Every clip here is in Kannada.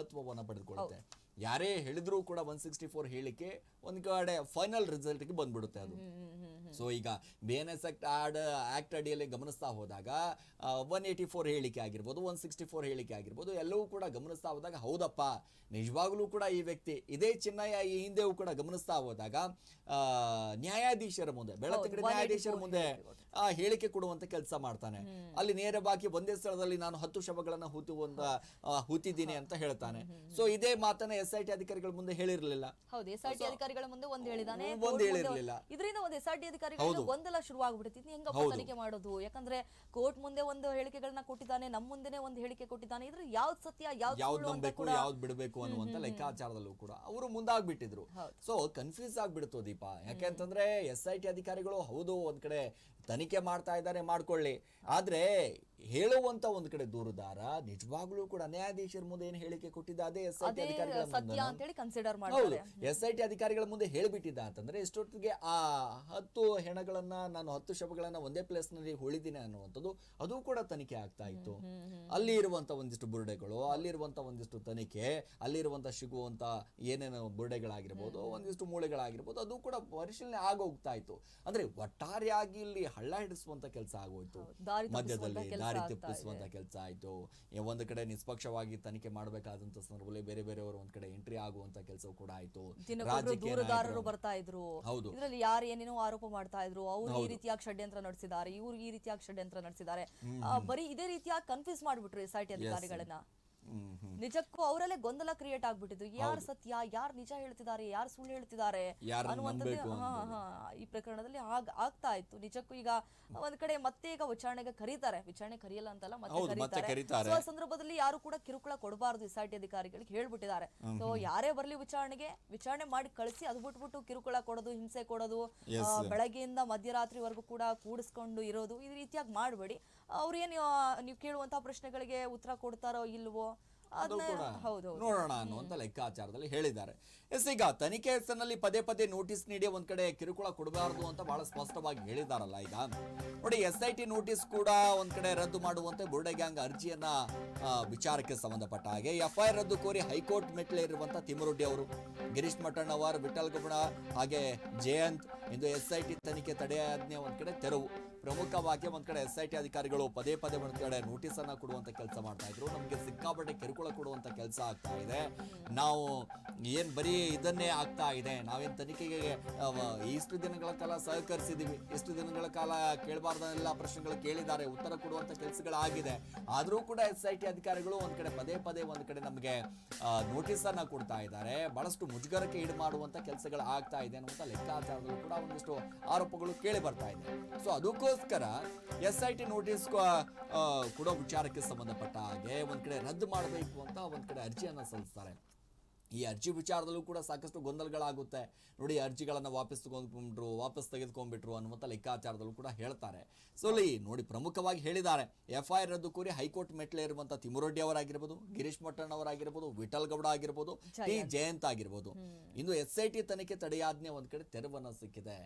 ಮಹತ್ವವನ್ನು ಪಡೆದುಕೊಳ್ಳುತ್ತೆ. ಯಾರೇ ಹೇಳಿದ್ರೂ ಕೂಡ ಒನ್ ಸಿಕ್ಸ್ಟಿ ಫೋರ್ ಹೇಳಿಕೆ ಒಂದ್ ಕಡೆ ಫೈನಲ್ ರಿಸಲ್ಟ್ಗೆ ಬಂದ್ಬಿಡುತ್ತೆ ಅದು. ಸೊ ಈಗ ಬಿ ಎನ್ ಎಸ್ ಆಕ್ಟ್ ಆಡ್ ಆಕ್ಟ್ ಅಡಿಯಲ್ಲಿ ಗಮನಿಸ್ತಾ ಹೋದಾಗ ಒನ್ ಏಯ್ಟಿ ಫೋರ್ ಹೇಳಿಕೆ ಆಗಿರ್ಬೋದು ಒನ್ ಸಿಕ್ಸ್ಟಿ ಫೋರ್ ಹೇಳಿಕೆ ಆಗಿರ್ಬೋದು ಎಲ್ಲವೂ ಕೂಡ ಗಮನಿಸ್ತಾ ಹೋದಾಗ ಹೌದಪ್ಪ. ನಿಜವಾಗ್ಲೂ ಕೂಡ ಈ ವ್ಯಕ್ತಿ ಇದೇ ಚಿನ್ನಯ್ಯ ಈ ಹಿಂದೆಯೂ ಕೂಡ ಗಮನಿಸ್ತಾ ಹೋದಾಗ ನ್ಯಾಯಾಧೀಶರ ಮುಂದೆ ಬೆಳತಂಗಡಿ ಹೌದು, ನ್ಯಾಯಾಧೀಶರ ಮುಂದೆ ಆ ಹೇಳಿಕೆ ಕೊಡುವಂತ ಕೆಲಸ ಮಾಡ್ತಾನೆ. ಅಲ್ಲಿ ನೇರವಾಗಿ ಒಂದೇ ಸ್ಥಳದಲ್ಲಿ ನಾನು ಹತ್ತು ಶವಗಳನ್ನ ಹೂತುವಂತ ಒಂದ ಹೂತಿದ್ದೀನಿ ಅಂತ ಹೇಳ್ತಾನೆ. ಸೊ ಇದೇ ಮಾತನ್ನ ಎಸ್ ಐ ಟಿ ಅಧಿಕಾರಿಗಳ ಮುಂದೆ ಹೇಳಿರಲಿಲ್ಲ. ಹೌದು ಎಸ್ ಐ ಟಿ ಅಧಿಕಾರಿಗಳ ಮುಂದೆ ಒಂದ್ ಹೇಳಿದಾನೆ ಒಂದ್ ಹೇಳಿರ್ಲಿಲ್ಲ. ಇದರಿಂದ ಒಂದು ಎಸ್ ಐ ಟಿ ಅಧಿಕಾರಿಗಳು ಗೊಂದಲ ಶುರು ಇನ್ನು ಹೆಂಗಪ್ಪ ತನಿಖೆ ಮಾಡೋದು? ಯಾಕಂದ್ರೆ ಕೋರ್ಟ್ ಮುಂದೆ ಒಂದು ಹೇಳಿಕೆಗಳನ್ನ ಕೊಟ್ಟಿದ್ದಾನೆ ನಮ್ಮ ಮುಂದೆನೆ ಒಂದು ಹೇಳಿಕೆ ಕೊಟ್ಟಿದ್ದಾನೆ. ಇದ್ರ ಯಾವ್ದು ಸತ್ಯ ಯಾವ್ದು ನಂಬಬೇಕು ಯಾವ್ದು ಬಿಡಬೇಕು ಅನ್ನುವಂತ ಲೆಕ್ಕಾಚಾರದಲ್ಲೂ ಕೂಡ ಅವರು ಮುಂದಾಗ್ಬಿಟ್ಟಿದ್ರು. ಸೊ ಕನ್ಫ್ಯೂಸ್ ಆಗ್ಬಿಡ್ತು ದೀಪ. ಯಾಕೆಂತಂದ್ರೆ ಎಸ್ ಐ ಟಿ ಅಧಿಕಾರಿಗಳು ಹೌದು ಒಂದ್ ಕಡೆ ತನಿಖೆ ಮಾಡ್ತಾ ಇದ್ದಾರೆ ಮಾಡ್ಕೊಳ್ಳಿ. ಆದ್ರೆ ಹೇಳುವಂತ ಒಂದ್ ಕಡೆ ದೂರುದಾರ ನಿಜವಾಗ್ಲೂ ಕೂಡ ನ್ಯಾಯಾಧೀಶರ ಮುಂದೆ ಏನ್ ಹೇಳಿಕೆ ಕೊಟ್ಟಿದ್ದ ಅದೇ ಎಸ್ ಐ ಟಿ ಅಧಿಕಾರಿಗಳ ಅಂತೇಳಿ ಕನ್ಸಿಡರ್ ಹೌದು. ಮಾಡ್ತಾರೆ ಎಸ್ ಐ ಟಿ ಅಧಿಕಾರಿಗಳ ಮುಂದೆ ಹೇಳಿಬಿಟ್ಟಿದ್ದ ಅಂತಂದ್ರೆ ಎಷ್ಟೊತ್ತಿಗೆ ಆ ಹತ್ತು ಹೆಣಗಳನ್ನ ನಾನು ಹತ್ತು ಶವಗಳನ್ನ ಒಂದೇ ಪ್ಲೇಸ್ನಲ್ಲಿ ಹೊಳಿದಿನಿ ಅನ್ನುವಂಥದ್ದು ಅದು ಕೂಡ ತನಿಖೆ ಆಗ್ತಾ ಇತ್ತು. ಅಲ್ಲಿ ಇರುವಂತ ಒಂದಿಷ್ಟು ಬುರುಡೆಗಳು ಅಲ್ಲಿರುವಂತ ಒಂದಿಷ್ಟು ತನಿಖೆ ಅಲ್ಲಿರುವಂತ ಸಿಗುವಂತ ಏನೇನು ಬುರುಡೆಗಳಾಗಿರ್ಬೋದು ಒಂದಿಷ್ಟು ಮೂಳೆಗಳಾಗಿರ್ಬೋದು ಅದು ಕೂಡ ಪರಿಶೀಲನೆ ಆಗೋಗ್ತಾ ಇತ್ತು. ಅಂದ್ರೆ ಒಟ್ಟಾರೆಯಾಗಿ ಇಲ್ಲಿ ಹಳ್ಳ ಹಿಡಿಸುವಂತ ಕೆಲಸ ಆಗೋಯ್ತು. ದಾರಿ ತಪ್ಪಿಸುವಂತ ಮಧ್ಯದಲ್ಲಿ ಕೆಲ್ಸ ದಾರಿ ಆಗ್ತಾ ತಪ್ಪಿಸುವಂತ ಕೆಲಸ ಆಯ್ತು. ಒಂದು ಕಡೆ ನಿಷ್ಪಕ್ಷವಾಗಿ ತನಿಖೆ ಮಾಡಬೇಕಾದಂತ ಸಂದರ್ಭದಲ್ಲಿ ಬೇರೆ ಬೇರೆಯವರು ಒಂದ್ ಕಡೆ ಎಂಟ್ರಿ ಆಗುವಂತ ಕೆಲಸವೂ ಕೂಡ ಆಯ್ತು. ದೂರದಾರರು ಬರ್ತಾ ಇದ್ರು. ಹೌದು. ಇದರಲ್ಲಿ ಯಾರು ಏನೇನೋ ಆರೋಪ ಮಾಡ್ತಾ ಇದ್ರು. ಅವ್ರು ಈ ರೀತಿಯಾಗಿ ಷಡ್ಯಂತ್ರ ನಡೆಸಿದ್ದಾರೆ. ಇವ್ರು ಈ ರೀತಿಯಾಗಿ ಷಡ್ಯಂತ್ರ ನಡೆಸಿದ್ದಾರೆ. ಬರೀ ಇದೇ ರೀತಿಯಾಗಿ ಕನ್ಫ್ಯೂಸ್ ಮಾಡ್ಬಿಟ್ರು ಎಸ್ ಐ ಟಿ ಅಧಿಕಾರಿಗಳನ್ನ. ನಿಜಕ್ಕೂ ಅವರಲ್ಲೇ ಗೊಂದಲ ಕ್ರಿಯೇಟ್ ಆಗ್ಬಿಟ್ಟಿದ್ರು ಯಾರು ಸತ್ಯ ಯಾರು ನಿಜ ಹೇಳ್ತಿದ್ದಾರೆ ಯಾರು ಸುಳ್ಳು ಹೇಳ್ತಿದ್ದಾರೆ ಯಾರನ್ನ ಅನ್ನುವಂಥದ್ದೇ ಹಾ ಹಾ ಈ ಪ್ರಕರಣದಲ್ಲಿ ಆಗ್ ಆಗ್ತಾ ಇತ್ತು. ನಿಜಕ್ಕೂ ಈಗ ಒಂದ್ ಕಡೆ ಮತ್ತೆ ಈಗ ವಿಚಾರಣೆಗೆ ಕರೀತಾರೆ. ವಿಚಾರಣೆ ಕರೆಯಲ್ಲ ಅಂತಲ್ಲ ಮತ್ತೆ ಕರೀತಾರೆ. ಆ ಸಂದರ್ಭದಲ್ಲಿ ಯಾರು ಕೂಡ ಕಿರುಕುಳ ಕೊಡಬಾರದು ಎಸ್ ಟಿ ಅಧಿಕಾರಿಗಳಿಗೆ ಹೇಳ್ಬಿಟ್ಟಿದ್ದಾರೆ. ಸೊ ಯಾರೇ ಬರ್ಲಿ ವಿಚಾರಣೆಗೆ ವಿಚಾರಣೆ ಮಾಡಿ ಕಳಿಸಿ ಅದು ಬಿಟ್ಬಿಟ್ಟು ಕಿರುಕುಳ ಕೊಡೋದು ಹಿಂಸೆ ಕೊಡೋದು ಬೆಳಗ್ಗೆಯಿಂದ ಮಧ್ಯರಾತ್ರಿವರೆಗೂ ಕೂಡ ಕೂಡಿಸ್ಕೊಂಡು ಇರೋದು ಈ ರೀತಿಯಾಗಿ ಮಾಡಬೇಡಿ. ಅವ್ರೇನು ನೀವು ಕೇಳುವಂತಹ ಪ್ರಶ್ನೆಗಳಿಗೆ ಉತ್ತರ ಕೊಡ್ತಾರೋ ಇಲ್ವೋ? ಹೌದು ನೋಡೋಣ ಅನ್ನುವಂತ ಲೆಕ್ಕಾಚಾರದಲ್ಲಿ ಹೇಳಿದ್ದಾರೆ. ಎಸ್ ಈಗ ತನಿಖೆ ಹೆಸರಿನಲ್ಲಿ ಪದೇ ಪದೇ ನೋಟಿಸ್ ನೀಡಿ ಒಂದ್ ಕಡೆ ಕಿರುಕುಳ ಕೊಡಬಾರದು ಅಂತ ಬಹಳ ಸ್ಪಷ್ಟವಾಗಿ ಹೇಳಿದಾರಲ್ಲ ಈಗ. ನೋಡಿ ಎಸ್ ಐ ಟಿ ನೋಟಿಸ್ ಕೂಡ ಒಂದ್ ಕಡೆ ರದ್ದು ಮಾಡುವಂತೆ ಬುರ್ಡೆ ಗ್ಯಾಂಗ್ ಅರ್ಜಿಯನ್ನ ವಿಚಾರಕ್ಕೆ ಸಂಬಂಧಪಟ್ಟ ಹಾಗೆ ಎಫ್ ಐ ರದ್ದು ಕೋರಿ ಹೈಕೋರ್ಟ್ ಮೆಟ್ಲೇರಿರುವಂತ ತಿಮ್ಮರೊಡ್ಡಿ ಅವರು. ಗಿರೀಶ್ ಮಠಣ್ಣವರ್ ವಿಠಲ್ ಗೌಡ ಹಾಗೆ ಜಯಂತ್ ಇಂದು ಎಸ್ ಐ ಟಿ ತನಿಖೆ ತಡೆಯಾಜ್ಞೆ ಒಂದ್ ಕಡೆ ತೆರವು. ಪ್ರಮುಖವಾಗಿ ಒಂದ್ ಕಡೆ ಎಸ್ ಐ ಟಿ ಅಧಿಕಾರಿಗಳು ಪದೇ ಪದೇ ಒಂದ್ ಕಡೆ ನೋಟಿಸ್ ಅನ್ನ ಕೊಡುವಂತ ಕೆಲಸ ಮಾಡ್ತಾ ಇದ್ರು. ನಮ್ಗೆ ಸಿಕ್ಕಾಪಟ್ಟೆ ಕಿರುಕುಳ ಕೊಡುವಂತ ಕೆಲಸ ಆಗ್ತಾ ಇದೆ. ನಾವು ಏನ್ ಬರೀ ಇದನ್ನೇ ಆಗ್ತಾ ಇದೆ. ನಾವೇನ್ ತನಿಖೆಗೆ ಇಷ್ಟು ದಿನಗಳ ಕಾಲ ಸಹಕರಿಸಿದೀವಿ. ಇಷ್ಟು ದಿನಗಳ ಕಾಲ ಕೇಳಬಾರ್ದೆಲ್ಲ ಪ್ರಶ್ನೆಗಳು ಕೇಳಿದ್ದಾರೆ. ಉತ್ತರ ಕೊಡುವಂತ ಕೆಲಸಗಳಾಗಿದೆ. ಆದ್ರೂ ಕೂಡ ಎಸ್ ಐ ಟಿ ಅಧಿಕಾರಿಗಳು ಒಂದ್ ಕಡೆ ಪದೇ ಪದೇ ಒಂದ್ ಕಡೆ ನಮಗೆ ನೋಟಿಸ್ ಅನ್ನ ಕೊಡ್ತಾ ಇದ್ದಾರೆ. ಬಹಳಷ್ಟು ಮುಜುಗರಕ್ಕೆ ಈಡು ಮಾಡುವಂತ ಕೆಲಸಗಳು ಆಗ್ತಾ ಇದೆ ಅನ್ನುವಂತ ಲೆಕ್ಕಾಚಾರದಲ್ಲೂ ಕೂಡ ಒಂದಿಷ್ಟು ಆರೋಪಗಳು ಕೇಳಿ ಬರ್ತಾ ಇದೆ. ಸೊ ಅದಕ್ಕೋಸ್ಕರ ಎಸ್ ಐ ಟಿ ನೋಟಿಸ್ ಕೊಡೋ ವಿಚಾರಕ್ಕೆ ಸಂಬಂಧಪಟ್ಟ ಹಾಗೆ ಒಂದ್ ಕಡೆ ರದ್ದು ಮಾಡಬೇಕು ಅಂತ ಒಂದ್ ಕಡೆ ಅರ್ಜಿಯನ್ನ ಸಲ್ಲಿಸ್ತಾರೆ. ಈ ಅರ್ಜಿ ವಿಚಾರದಲ್ಲೂ ಕೂಡ ಸಾಕಷ್ಟು ಗೊಂದಲಗಳಾಗುತ್ತೆ. ನೋಡಿ ಅರ್ಜಿಗಳನ್ನು ವಾಪಸ್ ತಗೊಂಡ್ಬಿಟ್ರು ವಾಪಸ್ ತೆಗೆದುಕೊಂಡ್ಬಿಟ್ರು ಅನ್ನುವಂಥ ಲೆಕ್ಕಾಚಾರದಲ್ಲೂ ಕೂಡ ಹೇಳ್ತಾರೆ. ಸೊ ಅಲ್ಲಿ ನೋಡಿ ಪ್ರಮುಖವಾಗಿ ಹೇಳಿದ್ದಾರೆ ಎಫ್ ಐ ಆರ್ ರದ್ದು ಕೋರಿ ಹೈಕೋರ್ಟ್ ಮೆಟ್ಲೆ ಇರುವಂಥ ತಿಮ್ಮರೊಡ್ಡಿ ಅವರಾಗಿರ್ಬೋದು ಗಿರೀಶ್ ಮಟ್ಟಣ್ಣ ಅವರಾಗಿರ್ಬೋದು ವಿಠಲ್ ಗೌಡ ಆಗಿರ್ಬೋದು ಟಿ. ಜಯಂತ್ ಆಗಿರ್ಬೋದು. ಇನ್ನು ಎಸ್ ಐ ಟಿ ತನಿಖೆ ತಡೆಯಾಜ್ಞೆ ಒಂದ್ ಕಡೆ ತೆರವನ್ನ ಸಿಕ್ಕಿದೆ.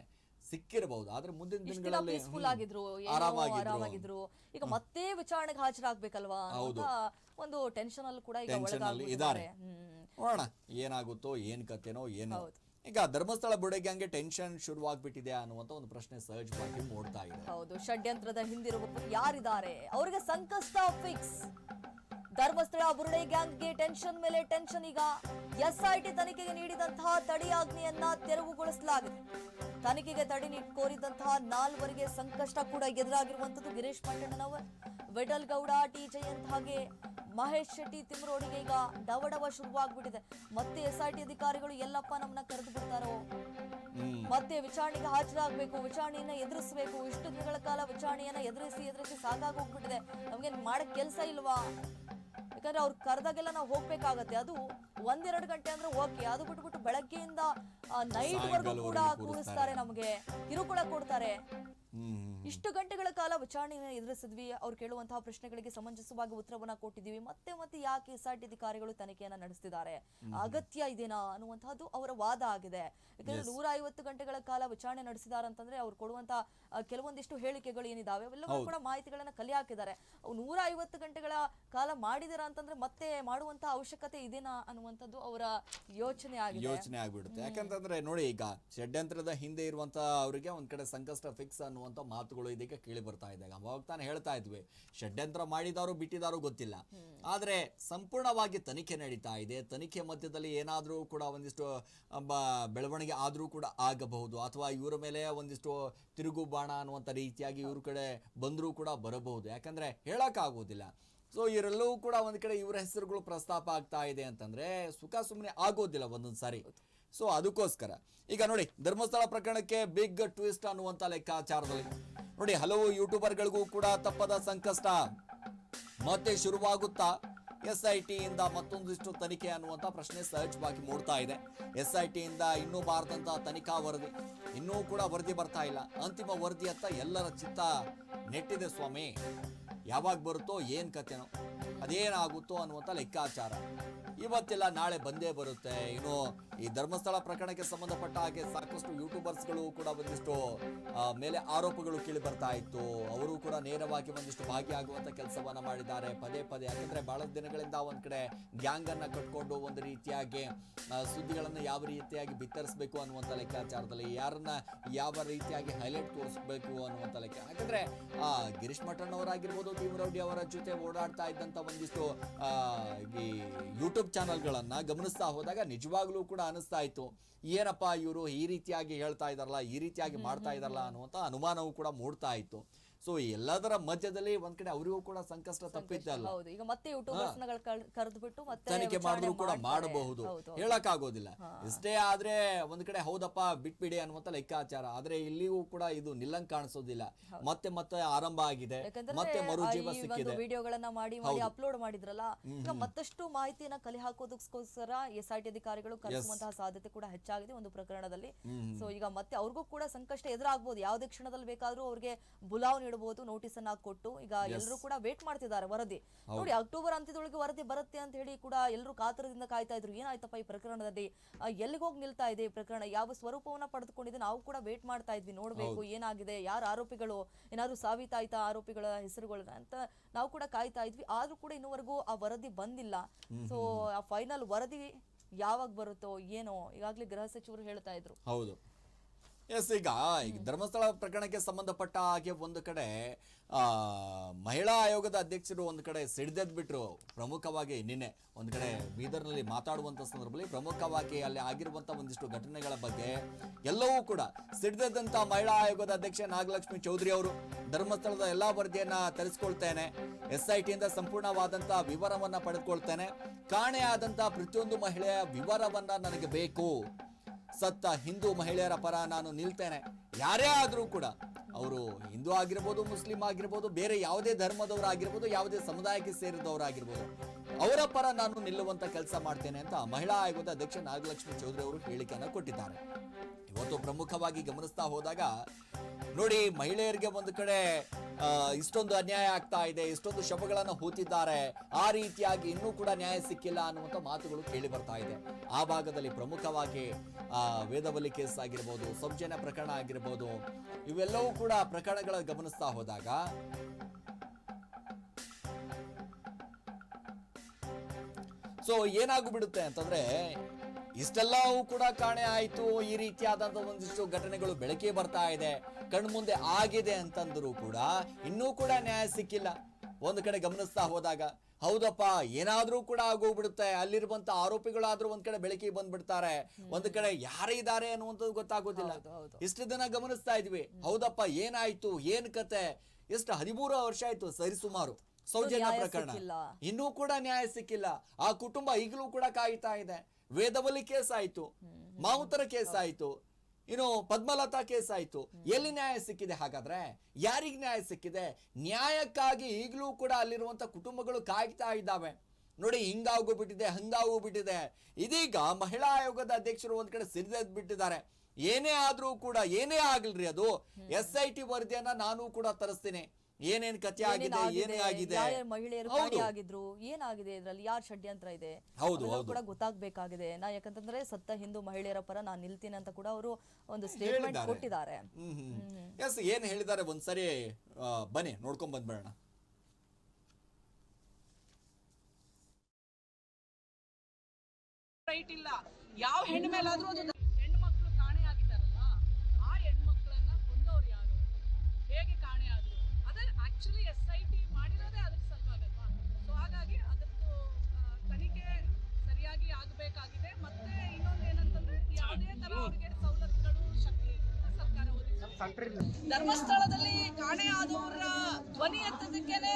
ಸಿಕ್ಕಿರಬಹುದು. ಆದ್ರೆ ಮುಂದಿನ ದಿನಗಳಲ್ಲಿ ಪೀಸ್ಫುಲ್ ಆಗಿದ್ರು ಆರಾಮಾಗಿದ್ರು. ಈಗ ಮತ್ತೆ ವಿಚಾರಣೆಗೆ ಹಾಜರಾಗ್ಬೇಕಲ್ವಾ ಹೌದು. ಒಂದು ಟೆನ್ಷನ್ ಅಲ್ಲಿ ಕೂಡ ಈಗ ಟೆನ್ಷನ್ ಅಲ್ಲಿ ಇದ್ದಾರೆ. ನೋಡೋಣ ಏನಾಗುತ್ತೋ ಏನ್ ಕತೆನೋ ಏನೋ. ಈಗ ಧರ್ಮಸ್ಥಳ ಬುಡೆಗೆ ಹಂಗೆ ಟೆನ್ಷನ್ ಶುರುವಾಗ್ಬಿಟ್ಟಿದೆ ಅನ್ನುವಂತ ಒಂದು ಪ್ರಶ್ನೆ ಸಹಜವಾಗಿ ಮೂಡ್ತಾ ಇದೆ. ಹೌದು ಷಡ್ಯಂತ್ರದ ಹಿಂದಿರುವ ಯಾರಿದ್ದಾರೆ? ಅವರಿಗೆ ಸಂಕಷ್ಟ ಫಿಕ್ಸ್ ಧರ್ಮಸ್ಥಳ ಬುರುಡೆ ಗ್ಯಾಂಗ್ಗೆ ಟೆನ್ಷನ್ ಮೇಲೆ ಟೆನ್ಷನ್ ಈಗ. ಎಸ್ಐಟಿ ತನಿಖೆಗೆ ನೀಡಿದಂತಹ ತಡೆಯಾಜ್ಞೆಯನ್ನ ತೆರವುಗೊಳಿಸಲಾಗಿದೆ. ತನಿಖೆಗೆ ತಡೆ ನೀಡಿ ಕೋರಿದಂತಹ ನಾಲ್ವರಿಗೆ ಸಂಕಷ್ಟ ಕೂಡ ಎದುರಾಗಿರುವಂತದ್ದು ಗಿರೀಶ್ ಮಟ್ಟಣ್ಣನವರ್ ವಿಠಲ್ ಗೌಡ ಟಿ. ಜಯಂತ್ ಹಾಗೆ ಮಹೇಶ್ ಶೆಟ್ಟಿ ತಿಮ್ರೋಡಿಗೆ ಈಗ ಡವಡವ ಶುರುವಾಗ್ಬಿಟ್ಟಿದೆ. ಮತ್ತೆ ಎಸ್ಐಟಿ ಅಧಿಕಾರಿಗಳು ಎಲ್ಲಪ್ಪ ನಮ್ಮನ್ನ ಕರೆದು ಬಿಡ್ತಾರೋ? ಮತ್ತೆ ವಿಚಾರಣೆಗೆ ಹಾಜರಾಗಬೇಕು ವಿಚಾರಣೆಯನ್ನ ಎದುರಿಸಬೇಕು. ಇಷ್ಟು ದಿನಗಳ ಕಾಲ ವಿಚಾರಣೆಯನ್ನ ಎದುರಿಸಿ ಎದುರಿಸಿ ಸಾಕಾಗೋಗ್ಬಿಟ್ಟಿದೆ. ನಮ್ಗೆ ಮಾಡಕ್ ಕೆಲಸ ಇಲ್ವಾ? ಯಾಕಂದ್ರೆ ಅವ್ರು ಕರೆದಾಗೆಲ್ಲ ನಾವು ಹೋಗ್ಬೇಕಾಗತ್ತೆ. ಅದು ಒಂದೆರಡು ಗಂಟೆ ಅಂದ್ರೆ ಓಕೆ. ಅದು ಬಿಟ್ಬಿಟ್ಟು ಬೆಳಗ್ಗೆಯಿಂದ ನೈಟ್ ವರ್ಗೂ ಕೂಡ ಕೂರಿಸ್ತಾರೆ. ನಮಗೆ. ಕಿರುಕುಳ ಕೊಡ್ತಾರೆ. ಹ್ಮ್. ಇಷ್ಟು ಗಂಟೆಗಳ ಕಾಲ ವಿಚಾರಣೆಯನ್ನು ಎದುರಿಸಿದ್ವಿ ಅವ್ರು ಕೇಳುವಂತಹ ಪ್ರಶ್ನೆಗಳಿಗೆ ಸಮಂಜಸವಾಗಿ ಉತ್ತರವನ್ನ ಕೊಟ್ಟಿದ್ದೀವಿ ಮತ್ತೆ ಮತ್ತೆ ಯಾಕೆ ಎಸ್ ಆರ್ ಟಿ ಅಧಿಕಾರಿಗಳು ತನಿಖೆಯನ್ನ ನಡೆಸ್ತಿದ್ದಾರೆ? ಅಗತ್ಯ ಇದೇನಾ ಅನ್ನುವಂತಹದ್ದು ಅವರ ವಾದ ಆಗಿದೆ. ಯಾಕಂದ್ರೆ ನೂರ ಐವತ್ತು ಗಂಟೆಗಳ ಕಾಲ ವಿಚಾರಣೆ ನಡೆಸಿದಾರೆ ಅಂತಂದ್ರೆ ಅವ್ರು ಕೊಡುವಂತಹ ಕೆಲವೊಂದಿಷ್ಟು ಹೇಳಿಕೆಗಳು ಏನಿದಾವೆ ಅವೆಲ್ಲವೂ ಕೂಡ ಮಾಹಿತಿಗಳನ್ನ ಕಲೆ ಹಾಕಿದ್ದಾರೆ ನೂರ ಐವತ್ತು ಗಂಟೆಗಳ ಕಾಲ ಮಾಡಿದಾರ ಅಂತಂದ್ರೆ ಮತ್ತೆ ಮಾಡುವಂತಹ ಅವಶ್ಯಕತೆ ಇದೇನಾ ಅನ್ನುವಂಥದ್ದು ಅವರ ಯೋಚನೆ ಆಗಿದೆ. ಯೋಚನೆ ಆಗ್ಬಿಡುತ್ತೆ. ಯಾಕಂತಂದ್ರೆ ನೋಡಿ ಈಗ ಷಡ್ಯಂತ್ರದ ಹಿಂದೆ ಇರುವಂತಹ ಅವರಿಗೆ ಒಂದ್ ಕಡೆ ಸಂಕಷ್ಟ ಫಿಕ್ಸ್ ಅನ್ನುವಂತ ಮಾತುಗಳು ಇದಕ್ಕೆ ಕೇಳಿ ಬರ್ತಾ ಇದೆ ಅವಾಗ ತಾನು ಹೇಳ್ತಾ ಇದ್ವಿ, ಷಡ್ಯಂತ್ರ ಮಾಡಿದಾರು, ಬಿಟ್ಟಿದಾರು ಗೊತ್ತಿಲ್ಲ. ಆದ್ರೆ ಸಂಪೂರ್ಣವಾಗಿ ತನಿಖೆ ನಡೀತಾ ಇದೆ. ತನಿಖೆ ಮಧ್ಯದಲ್ಲಿ ಏನಾದ್ರೂ ಕೂಡ ಒಂದಿಷ್ಟು ಬೆಳವಣಿಗೆ ಆದ್ರೂ ಕೂಡ ಆಗಬಹುದು. ಅಥವಾ ಇವರ ಮೇಲೆ ಒಂದಿಷ್ಟು ತಿರುಗು ಬಾಣ ಅನ್ನುವಂತ ರೀತಿಯಾಗಿ ಇವ್ರ ಕಡೆ ಬಂದ್ರೂ ಕೂಡ ಬರಬಹುದು. ಯಾಕಂದ್ರೆ ಹೇಳಕ್ ಆಗೋದಿಲ್ಲ ಸೊ, ಇವರೆಲ್ಲವೂ ಕೂಡ ಒಂದ್ ಕಡೆ ಇವರ ಹೆಸರುಗಳು ಪ್ರಸ್ತಾಪ ಆಗ್ತಾ ಇದೆ ಅಂತಂದ್ರೆ ಸುಖ ಸುಮ್ಮನೆ ಆಗೋದಿಲ್ಲ ಒಂದೊಂದ್ ಸಾರಿ ಸೊ ಅದಕ್ಕೋಸ್ಕರ. ಈಗ ನೋಡಿ, ಧರ್ಮಸ್ಥಳ ಪ್ರಕರಣಕ್ಕೆ ಬಿಗ್ ಟ್ವಿಸ್ಟ್ ಅನ್ನುವಂತ ಲೆಕ್ಕಾಚಾರದಲ್ಲಿ. ನೋಡಿ, ಹಲವು ಯೂಟ್ಯೂಬರ್ಗಳಿಗೂ ಕೂಡ ತಪ್ಪದ ಸಂಕಷ್ಟ. ಮತ್ತೆ ಶುರುವಾಗುತ್ತಾ? ಎಸ್ ಐ ಟಿಯಿಂದ ಮತ್ತೊಂದಿಷ್ಟು ತನಿಖೆ ಅನ್ನುವಂಥ ಪ್ರಶ್ನೆ ಸಹಜವಾಗಿ ಮೂಡ್ತಾ ಇದೆ. ಎಸ್ ಐ ಟಿಯಿಂದ ಇನ್ನೂ ಬಾರದಂತ ತನಿಖಾ ವರದಿ. ಇನ್ನೂ ಕೂಡ ವರದಿ ಬರ್ತಾ ಇಲ್ಲ. ಅಂತಿಮ ವರದಿ ಅಂತ ಎಲ್ಲರ ಚಿತ್ತ ನೆಟ್ಟಿದೆ ಸ್ವಾಮಿ. ಯಾವಾಗ ಬರುತ್ತೋ, ಏನು ಕಥೆನೋ. ಅದೇನಾಗುತ್ತೋ ಅನ್ನುವಂಥ ಲೆಕ್ಕಾಚಾರ. ಇವತ್ತಿಲ್ಲ, ನಾಳೆ ಬಂದೇ ಬರುತ್ತೆ. ಇನ್ನು ಈ ಧರ್ಮಸ್ಥಳ ಪ್ರಕರಣಕ್ಕೆ ಸಂಬಂಧಪಟ್ಟ ಹಾಗೆ ಸಾಕಷ್ಟು ಯೂಟ್ಯೂಬರ್ಸ್ಗಳು ಕೂಡ ಒಂದಿಷ್ಟು ಮೇಲೆ ಆರೋಪಗಳು ಕೇಳಿ ಬರ್ತಾ ಇತ್ತು. ಅವರು ಕೂಡ ನೇರವಾಗಿ ಒಂದಿಷ್ಟು ಭಾಗಿಯಾಗುವಂತ ಕೆಲಸವನ್ನ ಮಾಡಿದ್ದಾರೆ. ಪದೇ ಪದೇ, ಯಾಕಂದ್ರೆ ಬಹಳ ದಿನಗಳಿಂದ ಒಂದ್ ಕಡೆ ಗ್ಯಾಂಗ್ ಅನ್ನ ಕಟ್ಕೊಂಡು ಒಂದು ರೀತಿಯಾಗಿ ಸುದ್ದಿಗಳನ್ನ ಯಾವ ರೀತಿಯಾಗಿ ಬಿತ್ತರಿಸಬೇಕು ಅನ್ನುವಂತ ಲೆಕ್ಕಾಚಾರದಲ್ಲಿ ಯಾರನ್ನ ಯಾವ ರೀತಿಯಾಗಿ ಹೈಲೈಟ್ ತೋರಿಸಬೇಕು ಅನ್ನುವಂತ ಲೆಕ್ಕ. ಯಾಕಂದ್ರೆ, ಆ, ಗಿರೀಶ್ ಮಠನ್ ಅವರಾಗಿರ್ಬೋದು ಭೀಮರೌಡಿ ಅವರ ಜೊತೆ ಓಡಾಡ್ತಾ ಇದ್ದಂತ ಒಂದಿಷ್ಟು ಈ ಯೂಟ್ಯೂಬ್ ಚಾನಲ್ಗಳನ್ನ ಗಮನಿಸ್ತಾ ಹೋದಾಗ ನಿಜವಾಗ್ಲೂ ಕೂಡ ಅನಿಸ್ತಾ ಇತ್ತು. ಏನಪ್ಪಾ ಇವರು ಈ ರೀತಿಯಾಗಿ ಹೇಳ್ತಾ ಇದಾರಲ್ಲ ಈ ರೀತಿಯಾಗಿ ಮಾಡ್ತಾ ಇದ್ದಾರಲ್ಲ ಅನ್ನುವಂತ ಅನುಮಾನವೂ ಕೂಡ ಮೂಡ್ತಾ ಇತ್ತು. ಸೊ ಎಲ್ಲದರ ಮಧ್ಯದಲ್ಲಿ ಒಂದ್ ಕಡೆ ಅವರಿಗೂ ಕೂಡ ಸಂಕಷ್ಟ ತಪ್ಪಿದ್ದಲ್ಲ ಹೌದು. ಈಗ ಮತ್ತೆ ಕರೆದ್ಬಿಟ್ಟು ತನಿಖೆ ಮಾಡಿದ್ರು ಕೂಡ ಮಾಡಬಹುದು. ಹೌದು, ಹೌದು. ಹೇಳಕ್ ಆಗೋದಿಲ್ಲ ಇಷ್ಟೇ ಆದ್ರೆ ಒಂದ್ ಕಡೆ ಹೌದಪ್ಪ ಬಿಟ್ಬಿಡಿ ಅನ್ನುವಂತ ಲೆಕ್ಕಾಚಾರ. ಆದ್ರೆ ಇಲ್ಲಿಗೂ ಕೂಡ ಇದು ನಿಲ್ಲಂಗ್ ಕಾಣಿಸೋದಿಲ್ಲ. ಮತ್ತೆ ಮತ್ತೆ ಆರಂಭ ಆಗಿದೆ. ಮತ್ತೆ ಮರುಜೀವ ಸಿಕ್ಕಿದೆ. ವಿಡಿಯೋಗಳನ್ನ ಮಾಡಿ ಮಾಡಿ ಅಪ್ಲೋಡ್ ಮಾಡಿದ್ರಲ್ಲ ಈಗ ಮತ್ತಷ್ಟು ಮಾಹಿತಿಯನ್ನ ಕಲೆ ಹಾಕೋದಕ್ಕೋಸ್ಕರ ಎಸ್ ಐ ಟಿ ಅಧಿಕಾರಿಗಳು ಕರೆಸುವಂತಹ ಸಾಧ್ಯತೆ ಕೂಡ ಹೆಚ್ಚಾಗಿದೆ ಒಂದು ಪ್ರಕರಣದಲ್ಲಿ. ಸೊ ಈಗ ಮತ್ತೆ ಅವ್ರಿಗೂ ಕೂಡ ಸಂಕಷ್ಟ ಎದುರಾಗಬಹುದು ಯಾವುದೇ ಕ್ಷಣದಲ್ಲಿ ಬೇಕಾದ್ರೂ ಅವ್ರಿಗೆ ಬುಲಾವ್ ನೀಡಬಹುದು ನೋಟಿಸ್ ಅನ್ನ ಕೊಟ್ಟು ಈಗ ಎಲ್ಲರೂ ಕೂಡ ವೇಟ್ ಮಾಡ್ತಿದ್ದಾರೆ ವರದಿ. ನೋಡಿ ಅಕ್ಟೋಬರ್ ಅಂತ್ಯದೊಳಗೆ ವರದಿ ಬರುತ್ತೆ ಅಂತ ಹೇಳಿ ಕೂಡ ಎಲ್ಲರೂ ಕಾತರದಿಂದ ಕಾಯ್ತಾ ಇದ್ರು. ಏನಾಯ್ತಪ್ಪ ಈ ಪ್ರಕರಣದಲ್ಲಿ? ಎಲ್ಲಿಗೆ ಹೋಗಿ ನಿಲ್ತಾ ಇದೆ ಪ್ರಕರಣ? ಯಾವ ಸ್ವರೂಪವನ್ನ ಪಡೆದುಕೊಂಡಿದೆ? ನಾವು ಕೂಡ ವೇಟ್ ಮಾಡ್ತಾ ಇದ್ವಿ. ನೋಡ್ಬೇಕು ಏನಾಗಿದೆ ಯಾರು ಆರೋಪಿಗಳು? ಏನಾದ್ರು ಸಾಬೀತಾಯ್ತಾ ಆರೋಪಿಗಳ ಹೆಸರುಗಳನ್ನ ಅಂತ ನಾವು ಕೂಡ ಕಾಯ್ತಾ ಇದ್ವಿ. ಆದ್ರೂ ಕೂಡ ಇನ್ನುವರೆಗೂ ಆ ವರದಿ ಬಂದಿಲ್ಲ. ಸೊ ಆ ಫೈನಲ್ ವರದಿ ಯಾವಾಗ ಬರುತ್ತೋ ಏನೋ ಈಗಾಗಲೇ ಗೃಹ ಸಚಿವರು ಹೇಳ್ತಾ ಇದ್ರು. ಹೌದು. ಎಸ್ ಈಗ ಈಗ ಧರ್ಮಸ್ಥಳ ಪ್ರಕರಣಕ್ಕೆ ಸಂಬಂಧಪಟ್ಟ ಹಾಗೆ ಒಂದು ಕಡೆ ಆ ಮಹಿಳಾ ಆಯೋಗದ ಅಧ್ಯಕ್ಷರು ಒಂದು ಕಡೆ ಸಿಡ್ದೆದ್ ಬಿಟ್ರು ಪ್ರಮುಖವಾಗಿ ನಿನ್ನೆ. ಒಂದು ಕಡೆ ಬೀದರ್ನಲ್ಲಿ ಮಾತಾಡುವಂತ ಸಂದರ್ಭದಲ್ಲಿ ಪ್ರಮುಖವಾಗಿ ಅಲ್ಲಿ ಆಗಿರುವಂತ ಒಂದಿಷ್ಟು ಘಟನೆಗಳ ಬಗ್ಗೆ ಎಲ್ಲವೂ ಕೂಡ ಸಿಡ್ದೆದ್ದಂಥ ಮಹಿಳಾ ಆಯೋಗದ ಅಧ್ಯಕ್ಷ ನಾಗಲಕ್ಷ್ಮಿ ಚೌಧರಿ ಅವರು ಧರ್ಮಸ್ಥಳದ ಎಲ್ಲಾ ವರದಿಯನ್ನು ತರಿಸ್ಕೊಳ್ತೇನೆ ಎಸ್ ಐ ಟಿಯಿಂದ ಸಂಪೂರ್ಣವಾದಂಥ ವಿವರವನ್ನ ಪಡೆದುಕೊಳ್ತೇನೆ. ಕಾಣೆಯಾದಂಥ ಪ್ರತಿಯೊಂದು ಮಹಿಳೆಯ ವಿವರವನ್ನ ನನಗೆ ಬೇಕು. ಸತ್ತ ಹಿಂದೂ ಮಹಿಳೆಯರ ಪರ ನಾನು ನಿಲ್ತೇನೆ. ಯಾರೇ ಆದರೂ ಕೂಡ ಅವರು ಹಿಂದೂ ಆಗಿರ್ಬೋದು, ಮುಸ್ಲಿಂ ಆಗಿರ್ಬೋದು, ಬೇರೆ ಯಾವುದೇ ಧರ್ಮದವರಾಗಿರ್ಬೋದು ಯಾವುದೇ ಸಮುದಾಯಕ್ಕೆ ಸೇರಿದವರಾಗಿರ್ಬೋದು ಅವರ ಪರ ನಾನು ನಿಲ್ಲುವಂತ ಕೆಲಸ ಮಾಡ್ತೇನೆ ಅಂತ ಮಹಿಳಾ ಆಯೋಗದ ಅಧ್ಯಕ್ಷ ನಾಗಲಕ್ಷ್ಮಿ ಚೌಧರಿ ಅವರು ಹೇಳಿಕೆಯನ್ನು ಕೊಟ್ಟಿದ್ದಾರೆ. ಇವತ್ತು ಪ್ರಮುಖವಾಗಿ ಗಮನಿಸ್ತಾ ಹೋದಾಗ, ನೋಡಿ ಮಹಿಳೆಯರಿಗೆ ಒಂದು ಕಡೆ ಇಷ್ಟೊಂದು ಅನ್ಯಾಯ ಆಗ್ತಾ ಇದೆ, ಇಷ್ಟೊಂದು ಶವಗಳನ್ನು ಹೂತಿದ್ದಾರೆ, ಆ ರೀತಿಯಾಗಿ ಇನ್ನೂ ಕೂಡ ನ್ಯಾಯ ಸಿಕ್ಕಿಲ್ಲ ಅನ್ನುವಂಥ ಮಾತುಗಳು ಕೇಳಿ ಬರ್ತಾ ಇದೆ. ಆ ಭಾಗದಲ್ಲಿ ಪ್ರಮುಖವಾಗಿ ವೇದವಲ್ಲಿ ಕೇಸ್ ಆಗಿರ್ಬೋದು ಸೌಜನ್ಯ ಪ್ರಕರಣ ಆಗಿರ್ಬೋದು, ಇವೆಲ್ಲವೂ ಕೂಡ ಪ್ರಕರಣಗಳ ಗಮನಿಸ್ತಾ ಹೋದಾಗ, ಸೊ ಏನಾಗ್ಬಿಡುತ್ತೆ ಅಂತಂದ್ರೆ ಇಷ್ಟೆಲ್ಲವೂ ಕೂಡ ಕಾಣೆ ಆಯ್ತು. ಈ ರೀತಿಯಾದಂತ ಒಂದಿಷ್ಟು ಘಟನೆಗಳು ಬೆಳಕಿಗೆ ಬರ್ತಾ ಇದೆ. ಕಣ್ಮುಂದೆ ಆಗಿದೆ ಅಂತಂದ್ರು ಕೂಡ ಇನ್ನೂ ಕೂಡ ನ್ಯಾಯ ಸಿಕ್ಕಿಲ್ಲ. ಒಂದು ಕಡೆ ಗಮನಿಸ್ತಾ ಹೋದಾಗ ಹೌದಪ್ಪ ಏನಾದ್ರೂ ಕೂಡ ಆಗೋಗ್ಬಿಡುತ್ತೆ. ಅಲ್ಲಿರುವಂತ ಆರೋಪಿಗಳಾದ್ರೂ ಒಂದ್ ಕಡೆ ಬೆಳಕಿಗೆ ಬಂದ್ಬಿಡ್ತಾರೆ. ಒಂದ್ ಕಡೆ ಯಾರಿದ್ದಾರೆ ಅನ್ನುವಂಥದ್ದು ಗೊತ್ತಾಗೋದಿಲ್ಲ. ಇಷ್ಟು ದಿನ ಗಮನಿಸ್ತಾ ಇದ್ವಿ. ಹೌದಪ್ಪ ಏನಾಯ್ತು? ಏನ್ ಕತೆ? ಎಷ್ಟು ಹದಿಮೂರು ವರ್ಷ ಆಯ್ತು ಸರಿಸುಮಾರು ಸೌಜನ್ಯ ಪ್ರಕರಣ. ಇನ್ನೂ ಕೂಡ ನ್ಯಾಯ ಸಿಕ್ಕಿಲ್ಲ. ಆ ಕುಟುಂಬ ಈಗಲೂ ಕೂಡ ಕಾಯ್ತಾ ಇದೆ. ವೇದವಲ್ಲಿ ಕೇಸ್ ಆಯ್ತು ಮಾವುತರ ಕೇಸ್ ಆಯ್ತು ಇನ್ನು ಪದ್ಮಲತಾ ಕೇಸ್ ಆಯ್ತು ಎಲ್ಲಿ ನ್ಯಾಯ ಸಿಕ್ಕಿದೆ ಹಾಗಾದ್ರೆ? ಯಾರಿಗ್ ನ್ಯಾಯ ಸಿಕ್ಕಿದೆ? ನ್ಯಾಯಕ್ಕಾಗಿ ಈಗಲೂ ಕೂಡ ಅಲ್ಲಿರುವಂತ ಕುಟುಂಬಗಳು ಕಾಯ್ತಾ ಇದ್ದಾವೆ. ನೋಡಿ ಹಿಂಗಾಗೋಗ್ಬಿಟ್ಟಿದೆ ಹಂಗಾಗೋಗ್ಬಿಟ್ಟಿದೆ ಇದೀಗ ಮಹಿಳಾ ಆಯೋಗದ ಅಧ್ಯಕ್ಷರು ಒಂದ್ ಕಡೆ ಸಿರಿದೆದ್ ಬಿಟ್ಟಿದ್ದಾರೆ. ಏನೇ ಆದ್ರೂ ಕೂಡ ಏನೇ ಆಗ್ಲ್ರಿ ಅದು ಎಸ್ ಐ ಟಿ ವರದಿಯನ್ನ ನಾನು ಕೂಡ ತರಿಸ್ತೀನಿ. ಏನೇನ್ ಕಥೆ ಆಗಿದೆ ಏನೇ ಆಗಿದೆ ಮಹಿಳೆಯರು ಆಗಿದ್ರು ಏನಾಗಿದೆ ಇದ್ರಲ್ಲಿ ಯಾರ್ ಷಡ್ಯಂತ್ರ ಇದೆ? ಹೌದು, ಕೂಡ ಗೊತ್ತಾಗ್ಬೇಕಾಗಿದೆ. ನಾ ಯಾಕಂತಂದ್ರೆ ಸತ್ತ ಹಿಂದೂ ಮಹಿಳೆಯರ ಪರ ನಾನ್ ನಿಲ್ತೀನಿ ಅಂತ ಕೂಡ ಅವರು ಒಂದು ಸ್ಟೇಟ್ಮೆಂಟ್ ಕೊಟ್ಟಿದ್ದಾರೆ. ಎಸ್ ಏನ್ ಹೇಳಿದ್ದಾರೆ? ಒಂದ್ಸರಿ ಬನ್ನಿ ನೋಡ್ಕೊಂಡ್ ಬಂದ್ಬಿಡೋಣ. ರೈಟ್ ಇಲ್ಲ. ಯಾವ ಹೆಣ್ಣು ಮೇಲಾದ್ರೂ ಅದು ಹೆಣ್ಣು ಮಕ್ಕಳು ಕಾಣೆ ಆಗಿದ್ದಾರಲ್ಲ ಆ ಹೆಣ್ಮಕ್ಳನ್ನ ಕೊಂದವ್ರು ಯಾರು? ಹೇಗೆ ಅದೇ ಆಕ್ಚುಲಿ ಎಸ್ ಐ ಟಿ ಮಾಡಿರೋದೇ ಅದ್ರ ಸಲುವಾಗಲ್ವಾ? ಸೊ ಹಾಗಾಗಿ ಅದರದ್ದು ತನಿಖೆ ಸರಿಯಾಗಿ ಆಗಬೇಕಾಗಿದೆ. ಮತ್ತೆ ಇನ್ನೊಂದು ಏನಂತಂದ್ರೆ ಯಾವುದೇ ತರ ಅವ್ರಿಗೆ ಸವಲತ್ತುಗಳು ಶಕ್ತಿ ಸರ್ಕಾರ ಧರ್ಮಸ್ಥಳದಲ್ಲಿ ಕಾಣೆ ಆದವರ ಧ್ವನಿ ಎತ್ತದಕ್ಕೇನೆ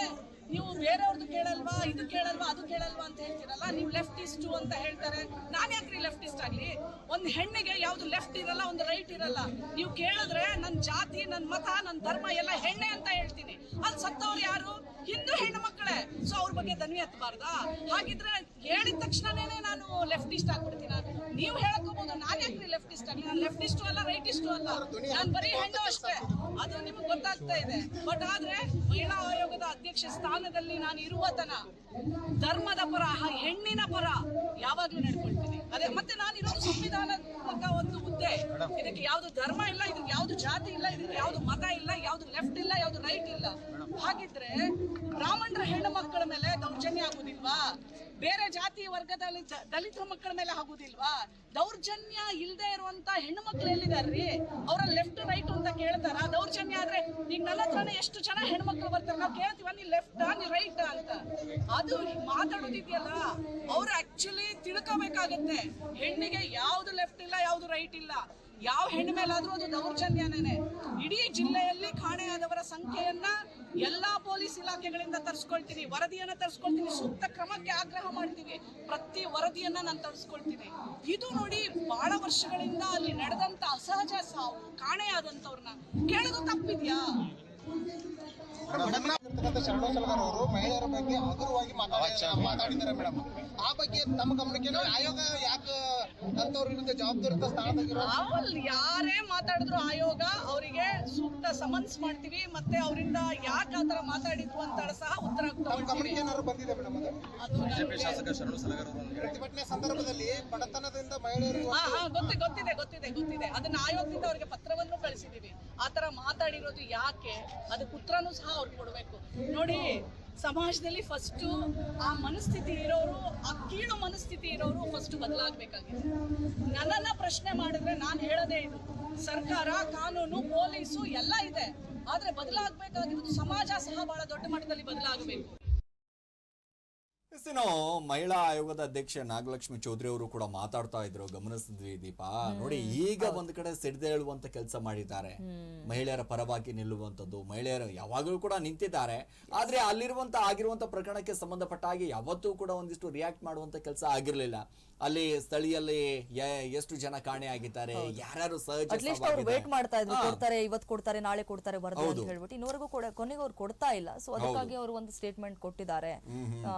ನೀವು ಬೇರೆಯವ್ರದ್ದು ಕೇಳಲ್ವಾ, ಇದು ಕೇಳಲ್ವಾ, ಅದು ಕೇಳಲ್ವಾ ಅಂತ ಹೇಳ್ತೀರಲ್ಲ? ನೀವು ಲೆಫ್ಟಿಸ್ಟು ಅಂತ ಹೇಳ್ತಾರೆ. ನಾನು ಯಾಕ್ರಿ ಲೆಫ್ಟಿಸ್ಟ್ ಆಗಲಿ? ಒಂದು ಹೆಣ್ಣಿಗೆ ಯಾವುದು ಲೆಫ್ಟ್ ಇರಲ್ಲ, ಒಂದು ರೈಟ್ ಇರಲ್ಲ. ನೀವು ಕೇಳಿದ್ರೆ ನನ್ನ ಜಾತಿ ನನ್ನ ಮತ ನನ್ನ ಧರ್ಮ ಎಲ್ಲ ಹೆಣ್ಣೆ ಅಂತ ಹೇಳ್ತೀನಿ. ಅಲ್ಲಿ ಸತ್ತವ್ರು ಯಾರು? ಹಿಂದೂ ಹೆಣ್ಣು ಮಕ್ಕಳೇ ಸೊ ಅವ್ರ ಬಗ್ಗೆ ದನ್ವಿ ಎತ್ತಬಾರ್ದಾ ಹಾಗಿದ್ರೆ ಹೇಳಿದ ತಕ್ಷಣನೇ ನಾನು ಲೆಫ್ಟಿಸ್ಟ್ ಆಗ್ಬಿಡ್ತೀನಿ ನೀವು ಹೇಳಕೋಬಹುದು ನಾನು ಯಾಕ್ರಿ ಲೆಫ್ಟಿಸ್ಟ್ ಆಗಲಿ? ನಾನು ಲೆಫ್ಟಿಸ್ಟು ಅಲ್ಲ ರೈಟಿಸ್ಟು ಅಲ್ಲ. ನಾನು ಬರೀ ಹೆಣ್ಣು ಅಷ್ಟೇ. ಅದು ನಿಮಗೆ ಗೊತ್ತಾಗ್ತಾ ಇದೆ. ಬಟ್ ಆದ್ರೆ ಮಹಿಳಾ ಆಯೋಗದ ಅಧ್ಯಕ್ಷ ಸ್ಥಾನದಲ್ಲಿ ನಾನು ಇರುವ ತನ ಧರ್ಮದ ಪರ ಹೆಣ್ಣಿನ ಪರ ಯಾವಾಗ್ಲೂ ನಡ್ಕೊಳ್ತೀನಿ. ಅದೇ, ಮತ್ತೆ ನಾನು ಇರೋದು ಸಂವಿಧಾನಾತ್ಮಕ ಒಂದು ಹುದ್ದೆ. ಇದಕ್ಕೆ ಯಾವ್ದು ಧರ್ಮ ಇಲ್ಲ, ಇದಕ್ಕೆ ಯಾವ್ದು ಜಾತಿ ಇಲ್ಲ, ಇದಕ್ಕೆ ಯಾವ್ದು ಮತ ಇಲ್ಲ, ಯಾವ್ದು ಲೆಫ್ಟ್ ಇಲ್ಲ ರೈಟ್ ಇಲ್ಲ. ಹಾಗಿದ್ರೆ ಬ್ರಾಹ್ಮಣರ ಹೆಣ್ಣು ಮಕ್ಕಳ ಮೇಲೆ ದೌರ್ಜನ್ಯ ಆಗುದಿಲ್ವಾ? ಬೇರೆ ಜಾತಿ ವರ್ಗದಲ್ಲಿ ದಲಿತರ ಮಕ್ಕಳ ಮೇಲೆ ಆಗುದಿಲ್ವಾ? ದೌರ್ಜನ್ಯ ಇಲ್ಲದೆ ಇರುವಂತ ಹೆಣ್ಣು ಮಕ್ಳು ಎಲ್ಲಿದಾರ್ರಿ? ಅವರ ಲೆಫ್ಟ್ ರೈಟ್ ಅಂತ ಕೇಳ್ತಾರ? ದೌರ್ಜನ್ಯ ಆದ್ರೆ ಈಗ ನನ್ನ ಹತ್ರನೇ ಎಷ್ಟು ಜನ ಹೆಣ್ಮಕ್ಳು ಬರ್ತಾರೆ? ನಾವು ಕೇಳ್ತೀವ, ನೀ ಲೆಫ್ಟ್ ನೀ ರೈಟ್ ಅಂತ. ಅದು ಮಾತಾಡೋದಿದೆಯಲ್ಲ? ಅವ್ರು ಆಕ್ಚುಲಿ ತಿಳ್ಕೋಬೇಕಾಗತ್ತೆ. ಹೆಣ್ಣಿಗೆ ಯಾವ್ದು ಲೆಫ್ಟ್ ಇಲ್ಲ, ಯಾವ್ದು ರೈಟ್ ಇಲ್ಲ. ಯಾವ ಹೆಣ್ಣು ಮೇಲಾದರೂ ಅದು ದೌರ್ಜನ್ಯನೇ ಇಡೀ ಜಿಲ್ಲೆಯಲ್ಲಿ ಕಾಣೆಯಾದವರ ಸಂಖ್ಯೆಯನ್ನ ಎಲ್ಲಾ ಪೊಲೀಸ್ ಇಲಾಖೆಗಳಿಂದ ತರಿಸ್ಕೊಳ್ತೀನಿ ವರದಿಯನ್ನ ತರಿಸ್ಕೊಳ್ತೀನಿ ಸೂಕ್ತ ಕ್ರಮಕ್ಕೆ ಆಗ್ರಹ ಮಾಡ್ತೀವಿ ಪ್ರತಿ ವರದಿಯನ್ನ ನಾನು ತರಿಸ್ಕೊಳ್ತೀನಿ. ಇದು ನೋಡಿ ಬಹಳ ವರ್ಷಗಳಿಂದ ಅಲ್ಲಿ ನಡೆದಂತ ಅಸಹಜ ಸಾವು ಕಾಣೆಯಾದಂತವ್ರನ್ನ ಕೇಳೋದು ತಪ್ಪಿದ್ಯಾ? ಇರ್ತಕ್ಕಂಥ ಶರಣು ಸಲಗರ್ ಅವರು ಮಹಿಳೆಯರ ಬಗ್ಗೆ ಹಗುರವಾಗಿ ಮಾತಾಡಿ ಮಾತಾಡಿದ್ದಾರೆ ಮೇಡಮ್. ಆ ಬಗ್ಗೆ ನಮ್ಮ ಗಮನಕ್ಕೆ ಆಯೋಗ ಯಾಕೆ ಅಂತವ್ರ ವಿರುದ್ಧ ಜವಾಬ್ದಾರಿತ ಸ್ಥಾನ ಯಾರೇ ಮಾತಾಡಿದ್ರು ಆಯೋಗ ಅವರಿಗೆ ಸೂಕ್ತ ಸಮನ್ಸ್ ಮಾಡ್ತೀವಿ ಮತ್ತೆ ಅವರಿಂದ ಯಾಕೆ ತರ ಮಾತಾಡಿದ್ರು ಅಂತ ಸಹ ಉತ್ತರ ಗಮನಕ್ಕೆ ಏನಾದ್ರು ಬಂದಿದೆ ಮೇಡಮ್ ಅದು? ಅದು ನಮ್ಗೆ- ಪ್ರತಿಭಟನೆ ಸಂದರ್ಭದಲ್ಲಿ ಬಡತನದಿಂದ ಮಹಿಳೆಯರು ಹಾ ಹಾ ಗೊತ್ತಿ ಗೊತ್ತಿದೆ ಗೊತ್ತಿದೆ ಗೊತ್ತಿದೆ. ಅದನ್ನ ಆಯೋಗದಿಂದ ಅವ್ರಿಗೆ ಪತ್ರವನ್ನು ಕಳಿಸಿದೀವಿ. ಆತರ ಮಾತಾಡಿರೋದು ಯಾಕೆ? ಅದಕ್ಕೆ ಉತ್ತರನು ಸಹ ಅವ್ರಿಗೆ ಕೊಡ್ಬೇಕು. ನೋಡಿ ಸಮಾಜದಲ್ಲಿ ಫಸ್ಟ್ ಆ ಮನಸ್ಥಿತಿ ಇರೋರು, ಆ ಕೀಳು ಮನಸ್ಥಿತಿ ಇರೋರು ಫಸ್ಟ್ ಬದಲಾಗಬೇಕಾಗಿದೆ. ನನ್ನನ್ನ ಪ್ರಶ್ನೆ ಮಾಡಿದ್ರೆ ನಾನು ಹೇಳೋದೇ ಇದು. ಸರ್ಕಾರ, ಕಾನೂನು, ಪೊಲೀಸು ಎಲ್ಲ ಇದೆ. ಆದ್ರೆ ಬದಲಾಗಬೇಕಾಗಿರೋದು ಸಮಾಜ ಸಹ ಬಹಳ ದೊಡ್ಡ ಮಟ್ಟದಲ್ಲಿ ಬದಲಾಗಬೇಕು. ಇನ್ನು ಮಹಿಳಾ ಆಯೋಗದ ಅಧ್ಯಕ್ಷ ನಾಗಲಕ್ಷ್ಮಿ ಚೌಧರಿ ಅವರು ಕೂಡ ಮಾತಾಡ್ತಾ ಇದ್ರು. ಗಮನಿಸಿದ್ವಿ ದೀಪ. ನೋಡಿ ಈಗ ಒಂದ್ ಕಡೆ ಸಿಡ್ದೇಳುವಂತ ಕೆಲಸ ಮಾಡಿದ್ದಾರೆ. ಮಹಿಳೆಯರ ಪರವಾಗಿ ನಿಲ್ಲುವಂತದ್ದು ಮಹಿಳೆಯರು ಯಾವಾಗಲೂ ಕೂಡ ನಿಂತಿದ್ದಾರೆ. ಆದ್ರೆ ಅಲ್ಲಿರುವಂತ ಆಗಿರುವಂತ ಪ್ರಕರಣಕ್ಕೆ ಸಂಬಂಧಪಟ್ಟ ಹಾಗೆ ಯಾವತ್ತೂ ಕೂಡ ಒಂದಿಷ್ಟು ರಿಯಾಕ್ಟ್ ಮಾಡುವಂತ ಕೆಲಸ ಆಗಿರ್ಲಿಲ್ಲ. ಅಲ್ಲಿ ಸ್ಥಳೀಯಲ್ಲಿ ಎಷ್ಟು ಜನ ಕಾಣೆ ಆಗಿದ್ದಾರೆ ಯಾರು ಸಹಜ ವೇಟ್ ಮಾಡ್ತಾ ಇದ್ರು. ಕೊಡ್ತಾರೆ ಇವತ್ತು ಕೊಡ್ತಾರೆ ನಾಳೆ ಕೊಡ್ತಾರೆ ಬರ್ತಾರೆ ಅಂತ ಹೇಳ್ಬಿಟ್ಟು ಇನ್ನವರೆಗೂ ಕೂಡ ಕೊನೆಗೆ ಅವ್ರು ಕೊಡ್ತಾ ಇಲ್ಲ. ಸೊ ಅದಕ್ಕಾಗಿ ಅವರು ಒಂದು ಸ್ಟೇಟ್ಮೆಂಟ್ ಕೊಟ್ಟಿದ್ದಾರೆ. ಆ,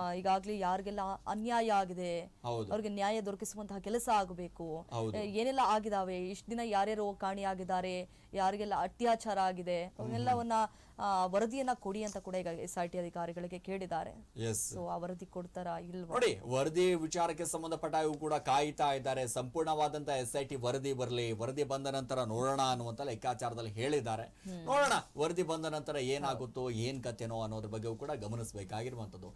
ಈಗಾಗ್ಲೇ ಯಾರಿಗೆಲ್ಲ ಅನ್ಯಾಯ ಆಗಿದೆ. ಅವ್ರಿಗೆ ನ್ಯಾಯ ದೊರಕಿಸುವಂತಹ ಕೆಲಸ ಆಗಬೇಕು. ಏನೆಲ್ಲ ಆಗಿದಾವೆ? ಇಷ್ಟ ದಿನ ಯಾರ್ಯಾರು ಕಾಣಿಯಾಗಿದ್ದಾರೆ ಯಾರಿಗೆಲ್ಲ ಅತ್ಯಾಚಾರ ಆಗಿದೆ? ಅವನ್ನೆಲ್ಲವನ್ನ ವರದಿಯನ್ನ ಕೊಡಿ ಅಂತ ಕೂಡ ಈಗ ಎಸ್ ಐ ಟಿ ಅಧಿಕಾರಿಗಳಿಗೆ ಕೇಳಿದ್ದಾರೆ. ಸೊ ಆ ವರದಿ ಕೊಡ್ತಾರ ಇಲ್ಲ ನೋಡಿ ವರದಿ ವಿಚಾರಕ್ಕೆ ಸಂಬಂಧಪಟ್ಟ ಇವು ಕೂಡ ಕಾಯ್ತಾ ಇದ್ದಾರೆ. ಸಂಪೂರ್ಣವಾದಂತ ಎಸ್ ಐ ಟಿ ವರದಿ ಬರಲಿ ವರದಿ ಬಂದ ನಂತರ ನೋಡೋಣ ಅನ್ನುವಂತ ಲೆಕ್ಕಾಚಾರದಲ್ಲಿ ಹೇಳಿದ್ದಾರೆ. ನೋಡೋಣ ವರದಿ ಬಂದ ನಂತರ ಏನಾಗುತ್ತೋ ಏನ್ ಕಥೆನೋ ಅನ್ನೋದ್ರ ಬಗ್ಗೆ ಕೂಡ ಗಮನಿಸಬೇಕಾಗಿರುವಂತದ್ದು